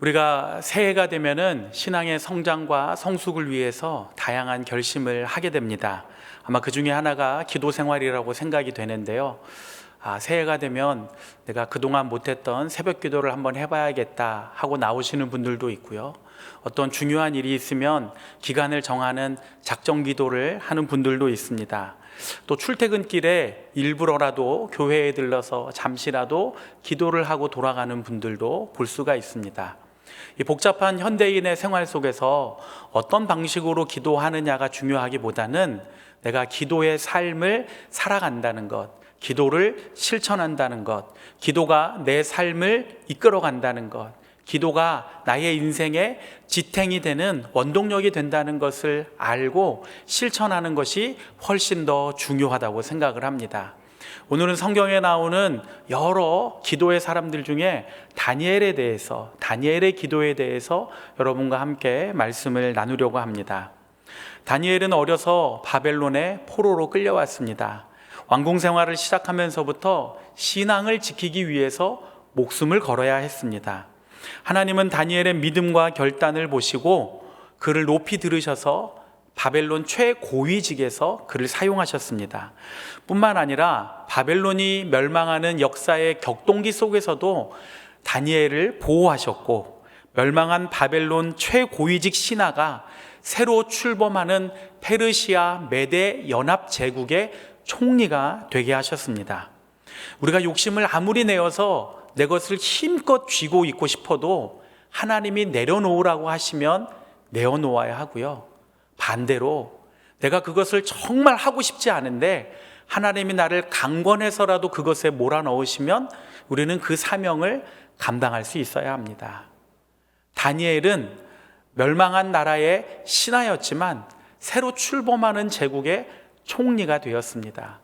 우리가 새해가 되면은 신앙의 성장과 성숙을 위해서 다양한 결심을 하게 됩니다. 아마 그 중에 하나가 기도 생활이라고 생각이 되는데요. 아, 새해가 되면 내가 그동안 못했던 새벽 기도를 한번 해봐야겠다 하고 나오시는 분들도 있고요. 어떤 중요한 일이 있으면 기간을 정하는 작정 기도를 하는 분들도 있습니다. 또 출퇴근길에 일부러라도 교회에 들러서 잠시라도 기도를 하고 돌아가는 분들도 볼 수가 있습니다. 이 복잡한 현대인의 생활 속에서 어떤 방식으로 기도하느냐가 중요하기보다는 내가 기도의 삶을 살아간다는 것, 기도를 실천한다는 것, 기도가 내 삶을 이끌어 간다는 것, 기도가 나의 인생의 지탱이 되는 원동력이 된다는 것을 알고 실천하는 것이 훨씬 더 중요하다고 생각을 합니다. 오늘은 성경에 나오는 여러 기도의 사람들 중에 다니엘에 대해서, 다니엘의 기도에 대해서 여러분과 함께 말씀을 나누려고 합니다. 다니엘은 어려서 바벨론의 포로로 끌려왔습니다. 왕궁 생활을 시작하면서부터 신앙을 지키기 위해서 목숨을 걸어야 했습니다. 하나님은 다니엘의 믿음과 결단을 보시고 그를 높이 들으셔서 바벨론 최고위직에서 그를 사용하셨습니다. 뿐만 아니라 바벨론이 멸망하는 역사의 격동기 속에서도 다니엘을 보호하셨고 멸망한 바벨론 최고위직 신하가 새로 출범하는 페르시아 메대 연합 제국의 총리가 되게 하셨습니다. 우리가 욕심을 아무리 내어서 내 것을 힘껏 쥐고 있고 싶어도 하나님이 내려놓으라고 하시면 내어놓아야 하고요. 반대로 내가 그것을 정말 하고 싶지 않은데 하나님이 나를 강권해서라도 그것에 몰아넣으시면 우리는 그 사명을 감당할 수 있어야 합니다. 다니엘은 멸망한 나라의 신하였지만 새로 출범하는 제국의 총리가 되었습니다.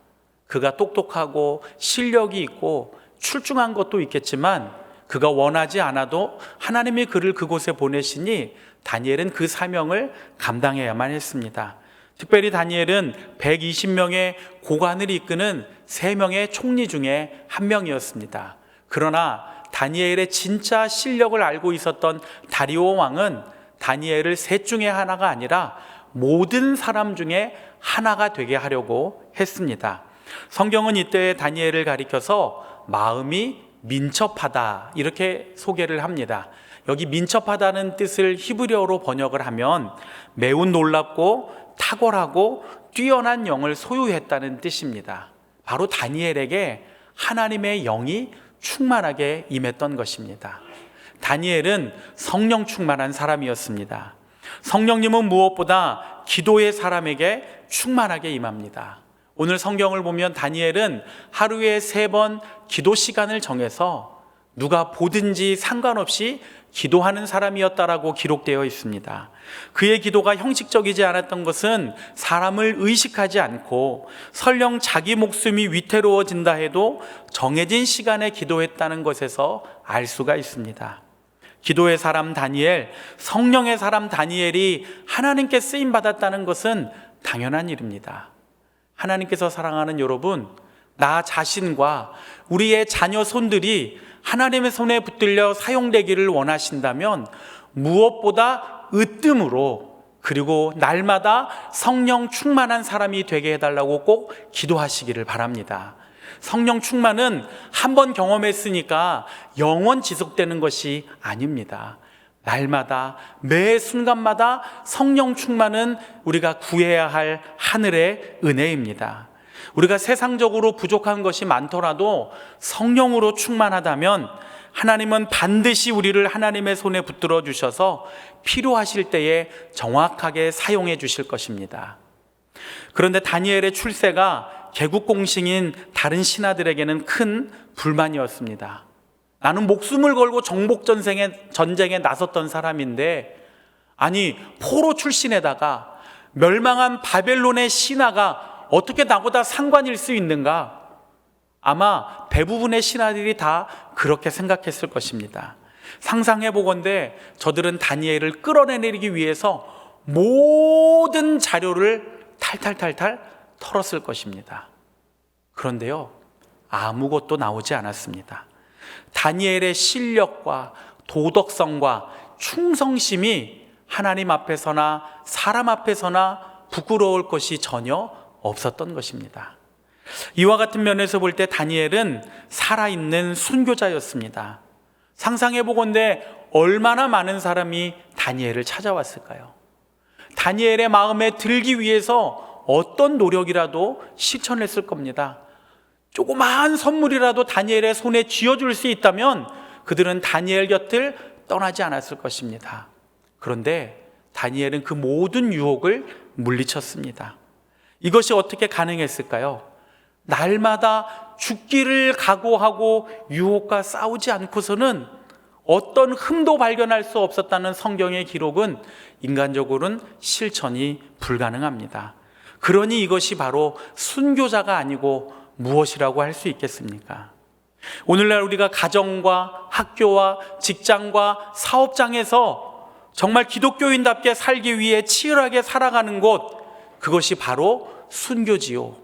그가 똑똑하고 실력이 있고 출중한 것도 있겠지만 그가 원하지 않아도 하나님이 그를 그곳에 보내시니 다니엘은 그 사명을 감당해야만 했습니다. 특별히 다니엘은 120명의 고관을 이끄는 3명의 총리 중에 한 명이었습니다. 그러나 다니엘의 진짜 실력을 알고 있었던 다리오 왕은 다니엘을 셋 중에 하나가 아니라 모든 사람 중에 하나가 되게 하려고 했습니다. 성경은 이때 다니엘을 가리켜서 마음이 민첩하다 이렇게 소개를 합니다. 여기 민첩하다는 뜻을 히브리어로 번역을 하면 매우 놀랍고 탁월하고 뛰어난 영을 소유했다는 뜻입니다. 바로 다니엘에게 하나님의 영이 충만하게 임했던 것입니다. 다니엘은 성령 충만한 사람이었습니다. 성령님은 무엇보다 기도의 사람에게 충만하게 임합니다. 오늘 성경을 보면 다니엘은 하루에 세 번 기도 시간을 정해서 누가 보든지 상관없이 기도하는 사람이었다라고 기록되어 있습니다. 그의 기도가 형식적이지 않았던 것은 사람을 의식하지 않고 설령 자기 목숨이 위태로워진다 해도 정해진 시간에 기도했다는 것에서 알 수가 있습니다. 기도의 사람 다니엘, 성령의 사람 다니엘이 하나님께 쓰임 받았다는 것은 당연한 일입니다. 하나님께서 사랑하는 여러분, 나 자신과 우리의 자녀 손들이 하나님의 손에 붙들려 사용되기를 원하신다면 무엇보다 으뜸으로 그리고 날마다 성령 충만한 사람이 되게 해달라고 꼭 기도하시기를 바랍니다. 성령 충만은 한 번 경험했으니까 영원 지속되는 것이 아닙니다. 날마다 매 순간마다 성령 충만은 우리가 구해야 할 하늘의 은혜입니다. 우리가 세상적으로 부족한 것이 많더라도 성령으로 충만하다면 하나님은 반드시 우리를 하나님의 손에 붙들어 주셔서 필요하실 때에 정확하게 사용해 주실 것입니다. 그런데 다니엘의 출세가 개국 공신인 다른 신하들에게는 큰 불만이었습니다. 나는 목숨을 걸고 정복 전쟁에 전쟁에 나섰던 사람인데 아니 포로 출신에다가 멸망한 바벨론의 신하가 어떻게 나보다 상관일 수 있는가? 아마 대부분의 신하들이 다 그렇게 생각했을 것입니다. 상상해 보건대 저들은 다니엘을 끌어내리기 위해서 모든 자료를 탈탈탈탈 털었을 것입니다. 그런데요, 아무것도 나오지 않았습니다. 다니엘의 실력과 도덕성과 충성심이 하나님 앞에서나 사람 앞에서나 부끄러울 것이 전혀 없었던 것입니다. 이와 같은 면에서 볼 때 다니엘은 살아있는 순교자였습니다. 상상해 보건대 얼마나 많은 사람이 다니엘을 찾아왔을까요? 다니엘의 마음에 들기 위해서 어떤 노력이라도 실천했을 겁니다. 조그마한 선물이라도 다니엘의 손에 쥐어줄 수 있다면 그들은 다니엘 곁을 떠나지 않았을 것입니다. 그런데 다니엘은 그 모든 유혹을 물리쳤습니다. 이것이 어떻게 가능했을까요? 날마다 죽기를 각오하고 유혹과 싸우지 않고서는 어떤 흠도 발견할 수 없었다는 성경의 기록은 인간적으로는 실천이 불가능합니다. 그러니 이것이 바로 순교자가 아니고 무엇이라고 할 수 있겠습니까? 오늘날 우리가 가정과 학교와 직장과 사업장에서 정말 기독교인답게 살기 위해 치열하게 살아가는 곳, 그것이 바로 순교지요.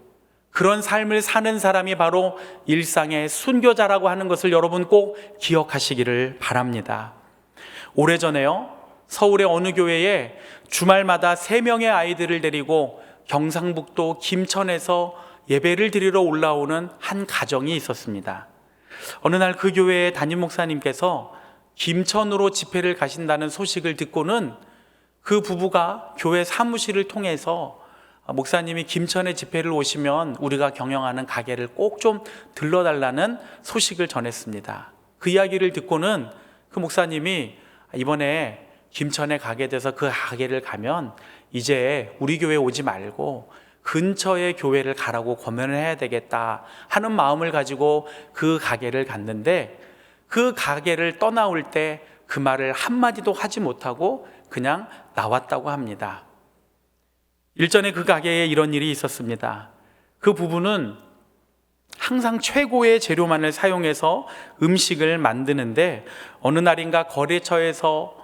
그런 삶을 사는 사람이 바로 일상의 순교자라고 하는 것을 여러분 꼭 기억하시기를 바랍니다. 오래전에요, 서울의 어느 교회에 주말마다 세 명의 아이들을 데리고 경상북도 김천에서 예배를 드리러 올라오는 한 가정이 있었습니다. 어느 날 그 교회의 담임 목사님께서 김천으로 집회를 가신다는 소식을 듣고는 그 부부가 교회 사무실을 통해서 목사님이 김천에 집회를 오시면 우리가 경영하는 가게를 꼭 좀 들러달라는 소식을 전했습니다. 그 이야기를 듣고는 그 목사님이 이번에 김천에 가게 돼서 그 가게를 가면 이제 우리 교회 오지 말고 근처의 교회를 가라고 권면을 해야 되겠다 하는 마음을 가지고 그 가게를 갔는데 그 가게를 떠나올 때 그 말을 한마디도 하지 못하고 그냥 나왔다고 합니다. 일전에 그 가게에 이런 일이 있었습니다. 그 부부는 항상 최고의 재료만을 사용해서 음식을 만드는데 어느 날인가 거래처에서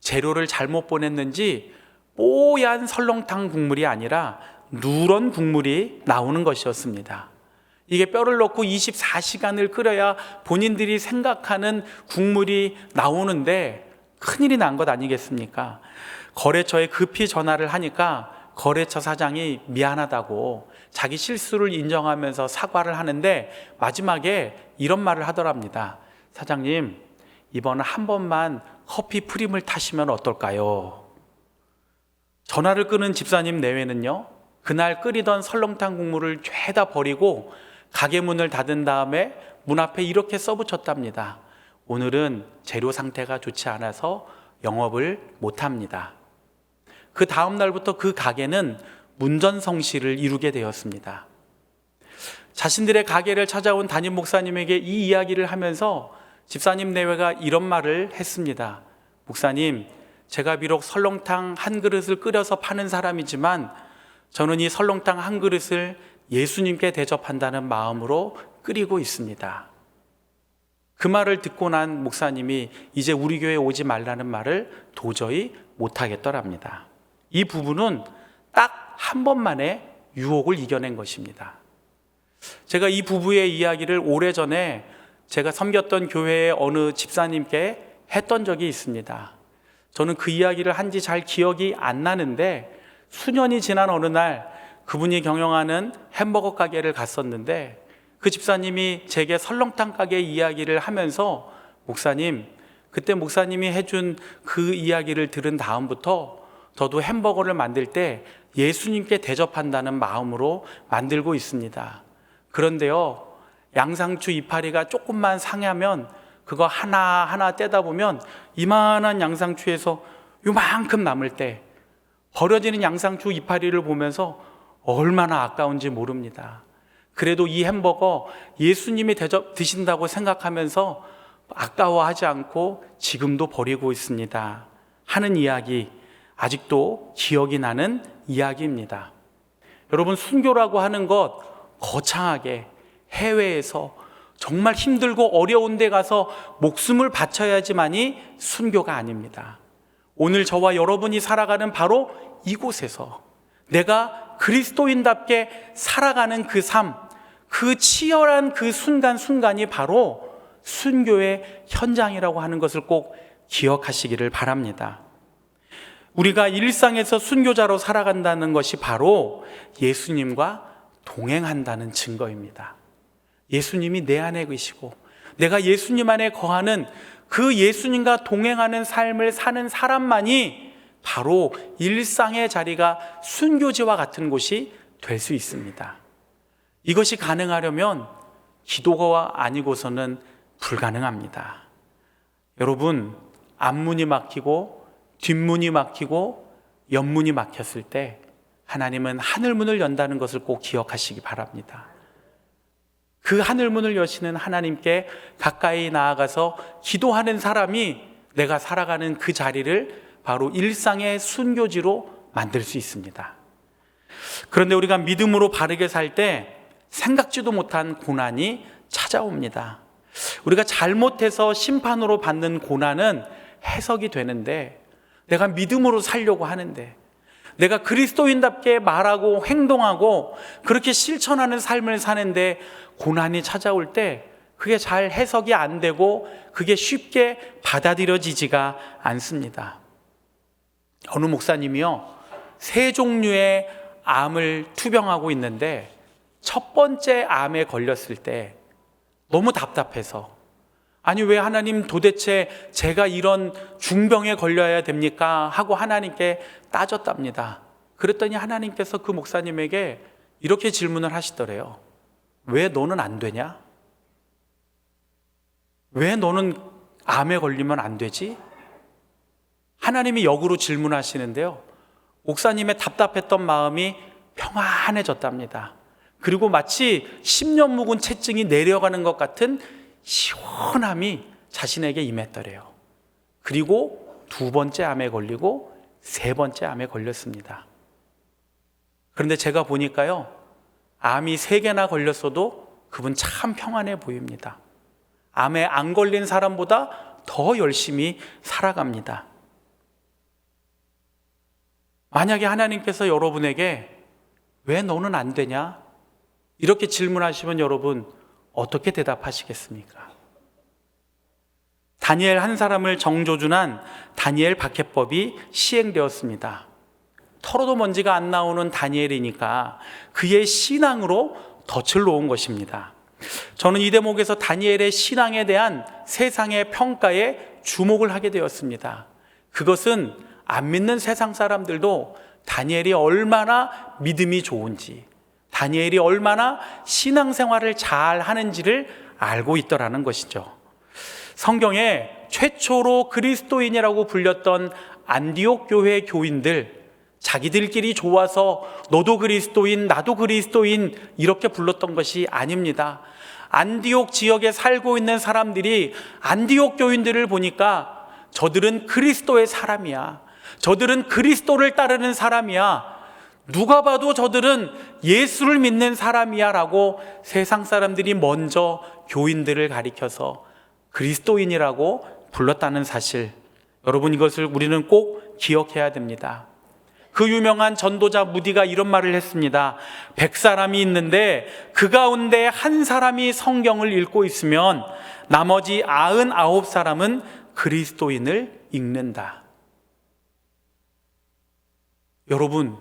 재료를 잘못 보냈는지 뽀얀 설렁탕 국물이 아니라 누런 국물이 나오는 것이었습니다. 이게 뼈를 넣고 24시간을 끓여야 본인들이 생각하는 국물이 나오는데 큰일이 난 것 아니겠습니까? 거래처에 급히 전화를 하니까 거래처 사장이 미안하다고 자기 실수를 인정하면서 사과를 하는데 마지막에 이런 말을 하더랍니다. 사장님, 이번은 한 번만 커피 프림을 타시면 어떨까요? 전화를 끊은 집사님 내외는요, 그날 끓이던 설렁탕 국물을 죄다 버리고 가게 문을 닫은 다음에 문 앞에 이렇게 써붙였답니다. 오늘은 재료 상태가 좋지 않아서 영업을 못 합니다. 그 다음 날부터 그 가게는 문전성시를 이루게 되었습니다. 자신들의 가게를 찾아온 담임 목사님에게 이 이야기를 하면서 집사님 내외가 이런 말을 했습니다. 목사님, 제가 비록 설렁탕 한 그릇을 끓여서 파는 사람이지만 저는 이 설렁탕 한 그릇을 예수님께 대접한다는 마음으로 끓이고 있습니다. 그 말을 듣고 난 목사님이 이제 우리 교회 오지 말라는 말을 도저히 못하겠더랍니다. 이 부부는 딱한 번만에 유혹을 이겨낸 것입니다. 제가 이 부부의 이야기를 오래전에 제가 섬겼던 교회의 어느 집사님께 했던 적이 있습니다. 저는 그 이야기를 한지 잘 기억이 안 나는데 수년이 지난 어느 날 그분이 경영하는 햄버거 가게를 갔었는데 그 집사님이 제게 설렁탕 가게 이야기를 하면서 목사님, 그때 목사님이 해준 그 이야기를 들은 다음부터 저도 햄버거를 만들 때 예수님께 대접한다는 마음으로 만들고 있습니다. 그런데요, 양상추 이파리가 조금만 상하면 그거 하나하나 떼다 보면 이만한 양상추에서 요만큼 남을 때 버려지는 양상추 이파리를 보면서 얼마나 아까운지 모릅니다. 그래도 이 햄버거 예수님이 대접 드신다고 생각하면서 아까워하지 않고 지금도 버리고 있습니다. 하는 이야기 아직도 기억이 나는 이야기입니다. 여러분 순교라고 하는 것 거창하게 해외에서 정말 힘들고 어려운 데 가서 목숨을 바쳐야지만이 순교가 아닙니다. 오늘 저와 여러분이 살아가는 바로 이곳에서 내가 그리스도인답게 살아가는 그 삶, 그 치열한 그 순간순간이 바로 순교의 현장이라고 하는 것을 꼭 기억하시기를 바랍니다. 우리가 일상에서 순교자로 살아간다는 것이 바로 예수님과 동행한다는 증거입니다. 예수님이 내 안에 계시고 내가 예수님 안에 거하는 그 예수님과 동행하는 삶을 사는 사람만이 바로 일상의 자리가 순교지와 같은 곳이 될 수 있습니다. 이것이 가능하려면 기도가 아니고서는 불가능합니다. 여러분, 앞문이 막히고 뒷문이 막히고 옆문이 막혔을 때 하나님은 하늘문을 연다는 것을 꼭 기억하시기 바랍니다. 그 하늘문을 여시는 하나님께 가까이 나아가서 기도하는 사람이 내가 살아가는 그 자리를 바로 일상의 순교지로 만들 수 있습니다. 그런데 우리가 믿음으로 바르게 살 때 생각지도 못한 고난이 찾아옵니다. 우리가 잘못해서 심판으로 받는 고난은 해석이 되는데 내가 믿음으로 살려고 하는데 내가 그리스도인답게 말하고 행동하고 그렇게 실천하는 삶을 사는데 고난이 찾아올 때 그게 잘 해석이 안 되고 그게 쉽게 받아들여지지가 않습니다. 어느 목사님이요, 세 종류의 암을 투병하고 있는데 첫 번째 암에 걸렸을 때 너무 답답해서 아니 왜 하나님 도대체 제가 이런 중병에 걸려야 됩니까? 하고 하나님께 따졌답니다. 그랬더니 하나님께서 그 목사님에게 이렇게 질문을 하시더래요. 왜 너는 안 되냐? 왜 너는 암에 걸리면 안 되지? 하나님이 역으로 질문하시는데요. 목사님의 답답했던 마음이 평안해졌답니다. 그리고 마치 10년 묵은 채증이 내려가는 것 같은 시원함이 자신에게 임했더래요. 그리고 두 번째 암에 걸리고 세 번째 암에 걸렸습니다. 그런데 제가 보니까요, 암이 세 개나 걸렸어도 그분 참 평안해 보입니다. 암에 안 걸린 사람보다 더 열심히 살아갑니다. 만약에 하나님께서 여러분에게 왜 너는 안 되냐? 이렇게 질문하시면 여러분 어떻게 대답하시겠습니까? 다니엘 한 사람을 정조준한 다니엘 박해법이 시행되었습니다. 털어도 먼지가 안 나오는 다니엘이니까 그의 신앙으로 덫을 놓은 것입니다. 저는 이 대목에서 다니엘의 신앙에 대한 세상의 평가에 주목을 하게 되었습니다. 그것은 안 믿는 세상 사람들도 다니엘이 얼마나 믿음이 좋은지, 다니엘이 얼마나 신앙생활을 잘 하는지를 알고 있더라는 것이죠. 성경에 최초로 그리스도인이라고 불렸던 안디옥 교회 교인들, 자기들끼리 좋아서 너도 그리스도인, 나도 그리스도인 이렇게 불렀던 것이 아닙니다. 안디옥 지역에 살고 있는 사람들이 안디옥 교인들을 보니까 저들은 그리스도의 사람이야. 저들은 그리스도를 따르는 사람이야. 누가 봐도 저들은 예수를 믿는 사람이야 라고 세상 사람들이 먼저 교인들을 가리켜서 그리스도인이라고 불렀다는 사실. 여러분 이것을 우리는 꼭 기억해야 됩니다. 그 유명한 전도자 무디가 이런 말을 했습니다. 백 사람이 있는데 그 가운데 한 사람이 성경을 읽고 있으면 나머지 아흔 아홉 사람은 그리스도인을 읽는다. 여러분,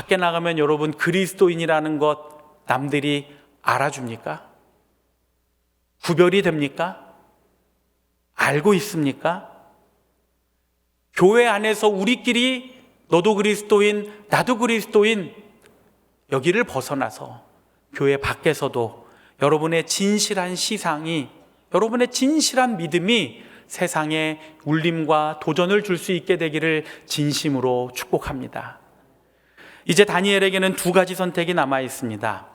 밖에 나가면 여러분 그리스도인이라는 것 남들이 알아줍니까? 구별이 됩니까? 알고 있습니까? 교회 안에서 우리끼리 너도 그리스도인, 나도 그리스도인 여기를 벗어나서 교회 밖에서도 여러분의 진실한 시상이 여러분의 진실한 믿음이 세상에 울림과 도전을 줄 수 있게 되기를 진심으로 축복합니다. 이제 다니엘에게는 두 가지 선택이 남아 있습니다.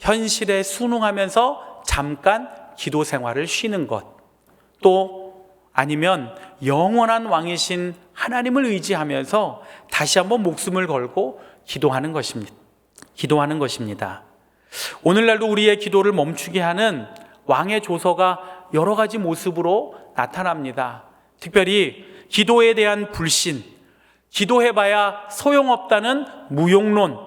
현실에 순응하면서 잠깐 기도 생활을 쉬는 것. 또 아니면 영원한 왕이신 하나님을 의지하면서 다시 한번 목숨을 걸고 기도하는 것입니다. 기도하는 것입니다. 오늘날도 우리의 기도를 멈추게 하는 왕의 조서가 여러 가지 모습으로 나타납니다. 특별히 기도에 대한 불신, 기도해봐야 소용없다는 무용론,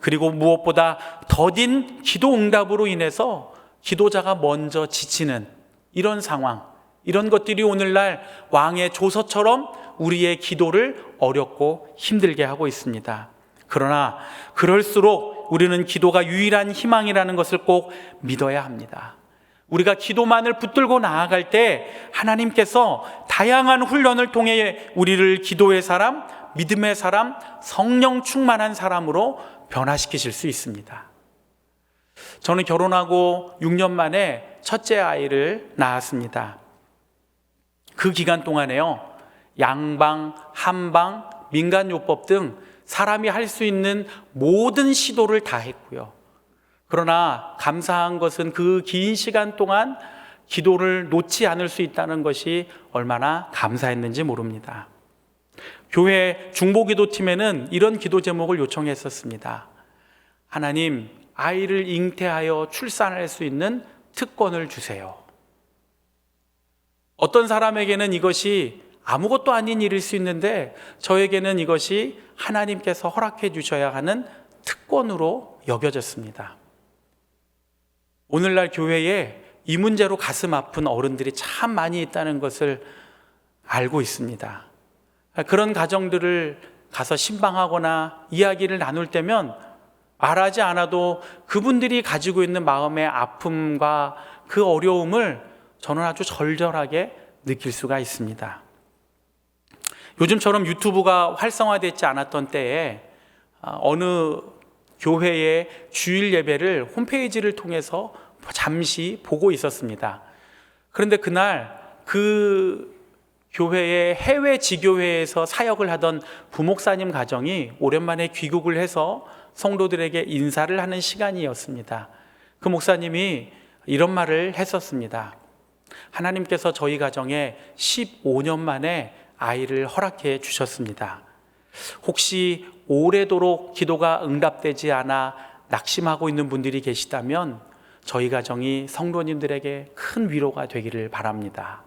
그리고 무엇보다 더딘 기도 응답으로 인해서 기도자가 먼저 지치는 이런 상황, 이런 것들이 오늘날 왕의 조서처럼 우리의 기도를 어렵고 힘들게 하고 있습니다. 그러나 그럴수록 우리는 기도가 유일한 희망이라는 것을 꼭 믿어야 합니다. 우리가 기도만을 붙들고 나아갈 때 하나님께서 다양한 훈련을 통해 우리를 기도의 사람, 믿음의 사람, 성령 충만한 사람으로 변화시키실 수 있습니다. 저는 결혼하고 6년 만에 첫째 아이를 낳았습니다. 그 기간 동안에요, 양방, 한방, 민간요법 등 사람이 할 수 있는 모든 시도를 다 했고요. 그러나 감사한 것은 그 긴 시간 동안 기도를 놓지 않을 수 있다는 것이 얼마나 감사했는지 모릅니다. 교회 중보기도팀에는 이런 기도 제목을 요청했었습니다. 하나님, 아이를 잉태하여 출산할 수 있는 특권을 주세요. 어떤 사람에게는 이것이 아무것도 아닌 일일 수 있는데 저에게는 이것이 하나님께서 허락해 주셔야 하는 특권으로 여겨졌습니다. 오늘날 교회에 이 문제로 가슴 아픈 어른들이 참 많이 있다는 것을 알고 있습니다. 그런 가정들을 가서 신방하거나 이야기를 나눌 때면 말하지 않아도 그분들이 가지고 있는 마음의 아픔과 그 어려움을 저는 아주 절절하게 느낄 수가 있습니다. 요즘처럼 유튜브가 활성화되지 않았던 때에 아, 어느 교회의 주일 예배를 홈페이지를 통해서 잠시 보고 있었습니다. 그런데 그날 그 교회의 해외 지교회에서 사역을 하던 부목사님 가정이 오랜만에 귀국을 해서 성도들에게 인사를 하는 시간이었습니다. 그 목사님이 이런 말을 했었습니다. 하나님께서 저희 가정에 15년 만에 아이를 허락해 주셨습니다. 혹시 오래도록 기도가 응답되지 않아 낙심하고 있는 분들이 계시다면 저희 가정이 성도님들에게 큰 위로가 되기를 바랍니다.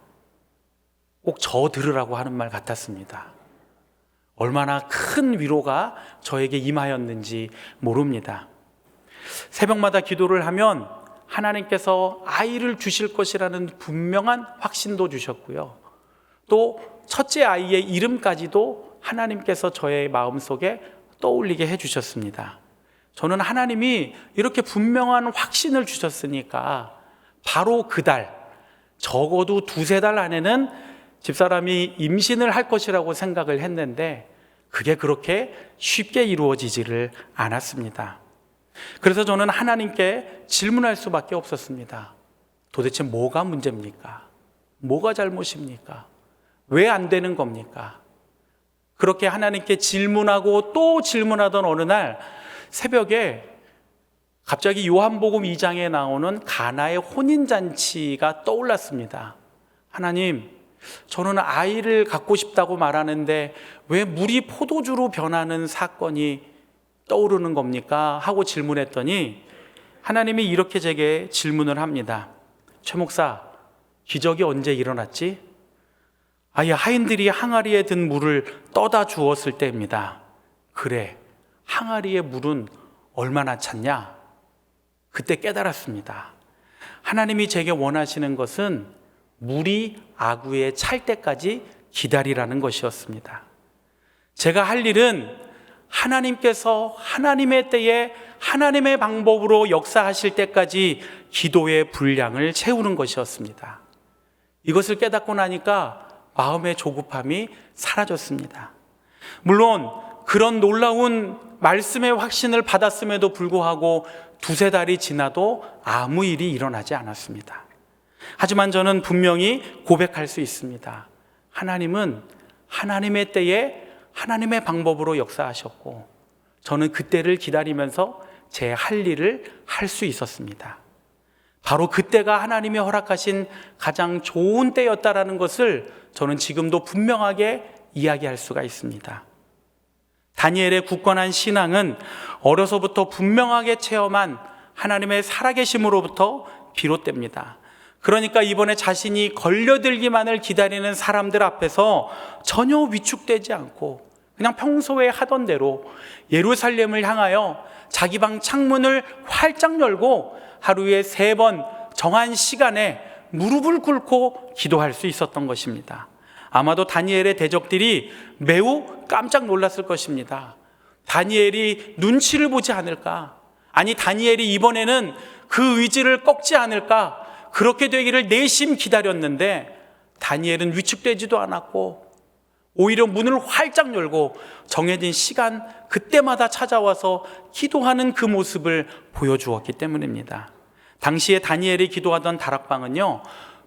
꼭 저 들으라고 하는 말 같았습니다. 얼마나 큰 위로가 저에게 임하였는지 모릅니다. 새벽마다 기도를 하면 하나님께서 아이를 주실 것이라는 분명한 확신도 주셨고요. 또 첫째 아이의 이름까지도 하나님께서 저의 마음속에 떠올리게 해 주셨습니다. 저는 하나님이 이렇게 분명한 확신을 주셨으니까 바로 그 달, 적어도 두세 달 안에는 집사람이 임신을 할 것이라고 생각을 했는데 그게 그렇게 쉽게 이루어지지를 않았습니다. 그래서 저는 하나님께 질문할 수밖에 없었습니다. 도대체 뭐가 문제입니까? 뭐가 잘못입니까? 왜 안 되는 겁니까? 그렇게 하나님께 질문하고 또 질문하던 어느 날 새벽에 갑자기 요한복음 2장에 나오는 가나의 혼인잔치가 떠올랐습니다. 하나님, 저는 아이를 갖고 싶다고 말하는데 왜 물이 포도주로 변하는 사건이 떠오르는 겁니까? 하고 질문했더니 하나님이 이렇게 제게 질문을 합니다. 최 목사, 기적이 언제 일어났지? 아예 하인들이 항아리에 든 물을 떠다 주었을 때입니다. 그래, 항아리의 물은 얼마나 찼냐? 그때 깨달았습니다. 하나님이 제게 원하시는 것은 물이 아구에 찰 때까지 기다리라는 것이었습니다. 제가 할 일은 하나님께서 하나님의 때에 하나님의 방법으로 역사하실 때까지 기도의 분량을 채우는 것이었습니다. 이것을 깨닫고 나니까 마음의 조급함이 사라졌습니다. 물론 그런 놀라운 말씀의 확신을 받았음에도 불구하고 두세 달이 지나도 아무 일이 일어나지 않았습니다. 하지만 저는 분명히 고백할 수 있습니다. 하나님은 하나님의 때에 하나님의 방법으로 역사하셨고 저는 그때를 기다리면서 제 할 일을 할 수 있었습니다. 바로 그때가 하나님이 허락하신 가장 좋은 때였다라는 것을 저는 지금도 분명하게 이야기할 수가 있습니다. 다니엘의 굳건한 신앙은 어려서부터 분명하게 체험한 하나님의 살아계심으로부터 비롯됩니다. 그러니까 이번에 자신이 걸려들기만을 기다리는 사람들 앞에서 전혀 위축되지 않고 그냥 평소에 하던 대로 예루살렘을 향하여 자기 방 창문을 활짝 열고 하루에 세 번 정한 시간에 무릎을 꿇고 기도할 수 있었던 것입니다. 아마도 다니엘의 대적들이 매우 깜짝 놀랐을 것입니다. 다니엘이 눈치를 보지 않을까? 아니, 다니엘이 이번에는 그 의지를 꺾지 않을까? 그렇게 되기를 내심 기다렸는데 다니엘은 위축되지도 않았고 오히려 문을 활짝 열고 정해진 시간 그때마다 찾아와서 기도하는 그 모습을 보여주었기 때문입니다. 당시에 다니엘이 기도하던 다락방은요,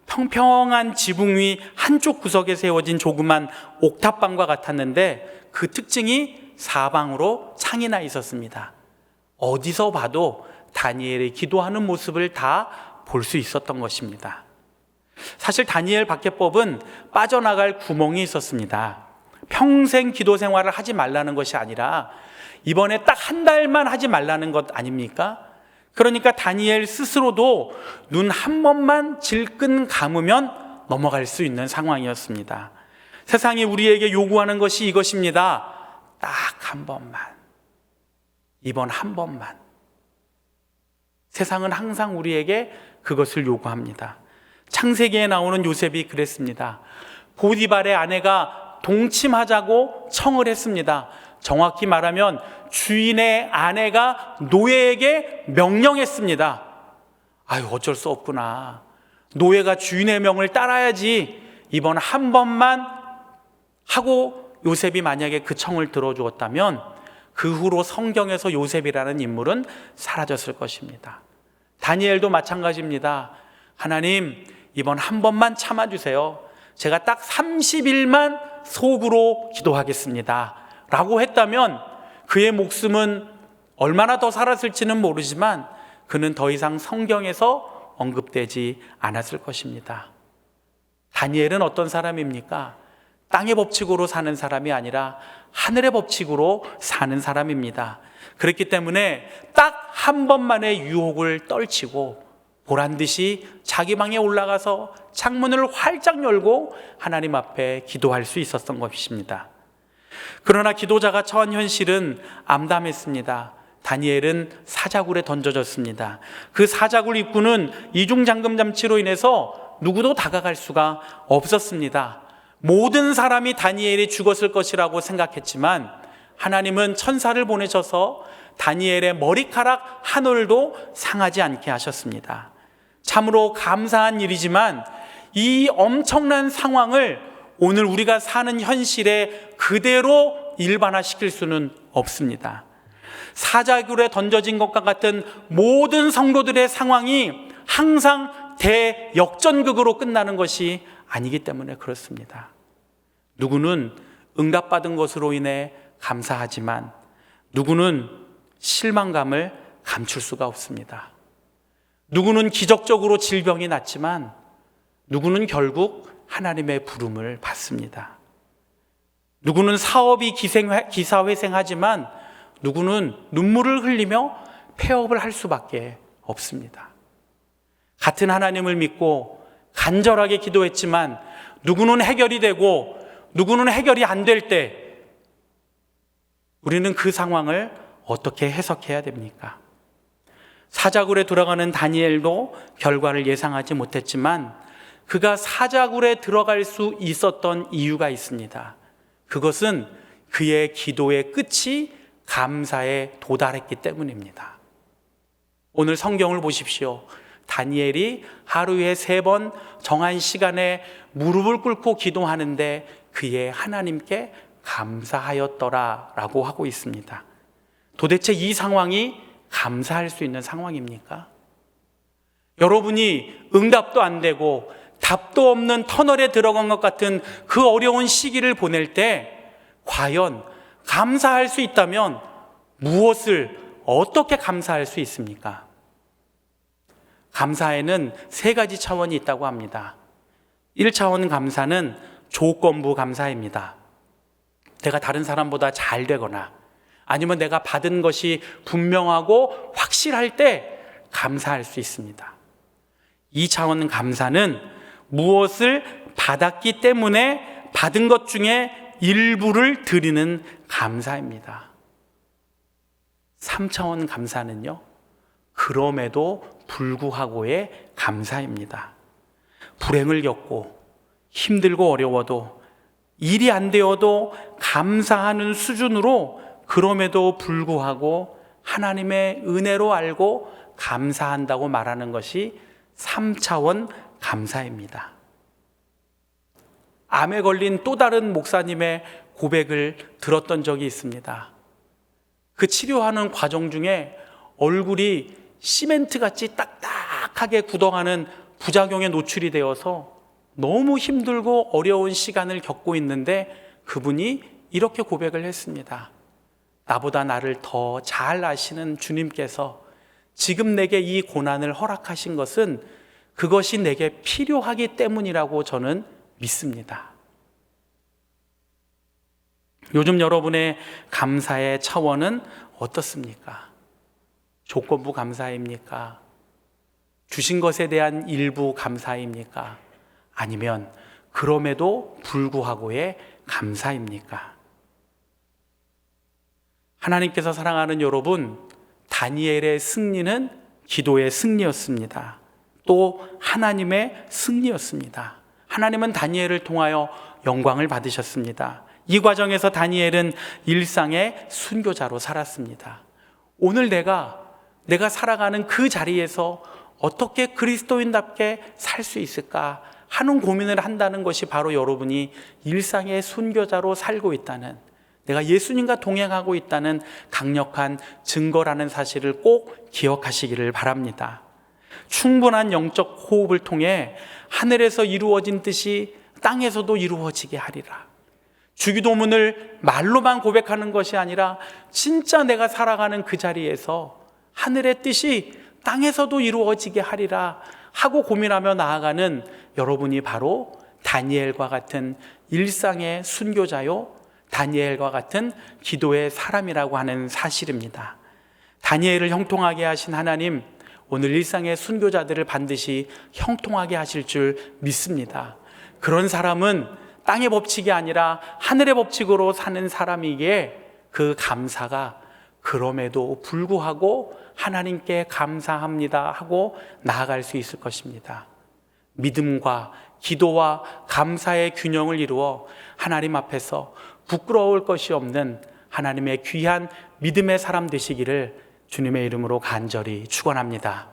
평평한 지붕 위 한쪽 구석에 세워진 조그만 옥탑방과 같았는데 그 특징이 사방으로 창이 나 있었습니다. 어디서 봐도 다니엘이 기도하는 모습을 다 볼 수 있었던 것입니다. 사실 다니엘 박해법은 빠져나갈 구멍이 있었습니다. 평생 기도 생활을 하지 말라는 것이 아니라 이번에 딱 한 달만 하지 말라는 것 아닙니까? 그러니까 다니엘 스스로도 눈 한 번만 질끈 감으면 넘어갈 수 있는 상황이었습니다. 세상이 우리에게 요구하는 것이 이것입니다. 딱 한 번만. 이번 한 번만. 세상은 항상 우리에게 그것을 요구합니다. 창세기에 나오는 요셉이 그랬습니다. 보디발의 아내가 동침하자고 청을 했습니다. 정확히 말하면 주인의 아내가 노예에게 명령했습니다. 아유, 어쩔 수 없구나. 노예가 주인의 명을 따라야지. 이번 한 번만 하고 요셉이 만약에 그 청을 들어주었다면 그 후로 성경에서 요셉이라는 인물은 사라졌을 것입니다. 다니엘도 마찬가지입니다. 하나님, 이번 한 번만 참아주세요. 제가 딱 30일만 속으로 기도하겠습니다. 라고 했다면 그의 목숨은 얼마나 더 살았을지는 모르지만 그는 더 이상 성경에서 언급되지 않았을 것입니다. 다니엘은 어떤 사람입니까? 땅의 법칙으로 사는 사람이 아니라 하늘의 법칙으로 사는 사람입니다. 그렇기 때문에 딱 한 번만의 유혹을 떨치고 보란 듯이 자기 방에 올라가서 창문을 활짝 열고 하나님 앞에 기도할 수 있었던 것입니다. 그러나 기도자가 처한 현실은 암담했습니다. 다니엘은 사자굴에 던져졌습니다. 그 사자굴 입구는 이중 잠금 장치로 인해서 누구도 다가갈 수가 없었습니다. 모든 사람이 다니엘이 죽었을 것이라고 생각했지만 하나님은 천사를 보내셔서 다니엘의 머리카락 한 올도 상하지 않게 하셨습니다. 참으로 감사한 일이지만 이 엄청난 상황을 오늘 우리가 사는 현실에 그대로 일반화시킬 수는 없습니다. 사자굴에 던져진 것과 같은 모든 성도들의 상황이 항상 대역전극으로 끝나는 것이 아니기 때문에 그렇습니다. 누구는 응답받은 것으로 인해 감사하지만 누구는 실망감을 감출 수가 없습니다. 누구는 기적적으로 질병이 낫지만 누구는 결국 하나님의 부름을 받습니다. 누구는 사업이 기사회생하지만 누구는 눈물을 흘리며 폐업을 할 수밖에 없습니다. 같은 하나님을 믿고 간절하게 기도했지만 누구는 해결이 되고 누구는 해결이 안 될 때 우리는 그 상황을 어떻게 해석해야 됩니까? 사자굴에 들어가는 다니엘도 결과를 예상하지 못했지만 그가 사자굴에 들어갈 수 있었던 이유가 있습니다. 그것은 그의 기도의 끝이 감사에 도달했기 때문입니다. 오늘 성경을 보십시오. 다니엘이 하루에 세 번 정한 시간에 무릎을 꿇고 기도하는데 그의 하나님께 감사하였더라 라고 하고 있습니다. 도대체 이 상황이 감사할 수 있는 상황입니까? 여러분이 응답도 안 되고 답도 없는 터널에 들어간 것 같은 그 어려운 시기를 보낼 때 과연 감사할 수 있다면 무엇을 어떻게 감사할 수 있습니까? 감사에는 세 가지 차원이 있다고 합니다. 1차원 감사는 조건부 감사입니다. 내가 다른 사람보다 잘 되거나 아니면 내가 받은 것이 분명하고 확실할 때 감사할 수 있습니다. 2차원 감사는 무엇을 받았기 때문에 받은 것 중에 일부를 드리는 감사입니다. 3차원 감사는요, 그럼에도 불구하고의 감사입니다. 불행을 겪고 힘들고 어려워도 일이 안 되어도 감사하는 수준으로 그럼에도 불구하고 하나님의 은혜로 알고 감사한다고 말하는 것이 3차원 감사입니다. 암에 걸린 또 다른 목사님의 고백을 들었던 적이 있습니다. 그 치료하는 과정 중에 얼굴이 시멘트 같이 딱딱하게 굳어가는 부작용에 노출이 되어서 너무 힘들고 어려운 시간을 겪고 있는데 그분이 이렇게 고백을 했습니다. 나보다 나를 더 잘 아시는 주님께서 지금 내게 이 고난을 허락하신 것은 그것이 내게 필요하기 때문이라고 저는 믿습니다. 요즘 여러분의 감사의 차원은 어떻습니까? 조건부 감사입니까? 주신 것에 대한 일부 감사입니까? 아니면 그럼에도 불구하고의 감사입니까? 하나님께서 사랑하는 여러분, 다니엘의 승리는 기도의 승리였습니다. 또 하나님의 승리였습니다. 하나님은 다니엘을 통하여 영광을 받으셨습니다. 이 과정에서 다니엘은 일상의 순교자로 살았습니다. 오늘 내가 내가 살아가는 그 자리에서 어떻게 그리스도인답게 살 수 있을까 하는 고민을 한다는 것이 바로 여러분이 일상의 순교자로 살고 있다는 내가 예수님과 동행하고 있다는 강력한 증거라는 사실을 꼭 기억하시기를 바랍니다. 충분한 영적 호흡을 통해 하늘에서 이루어진 뜻이 땅에서도 이루어지게 하리라. 주기도문을 말로만 고백하는 것이 아니라 진짜 내가 살아가는 그 자리에서 하늘의 뜻이 땅에서도 이루어지게 하리라 하고 고민하며 나아가는 여러분이 바로 다니엘과 같은 일상의 순교자요, 다니엘과 같은 기도의 사람이라고 하는 사실입니다. 다니엘을 형통하게 하신 하나님, 오늘 일상의 순교자들을 반드시 형통하게 하실 줄 믿습니다. 그런 사람은 땅의 법칙이 아니라 하늘의 법칙으로 사는 사람이기에 그 감사가 그럼에도 불구하고 하나님께 감사합니다 하고 나아갈 수 있을 것입니다. 믿음과 기도와 감사의 균형을 이루어 하나님 앞에서 부끄러울 것이 없는 하나님의 귀한 믿음의 사람 되시기를 주님의 이름으로 간절히 축원합니다.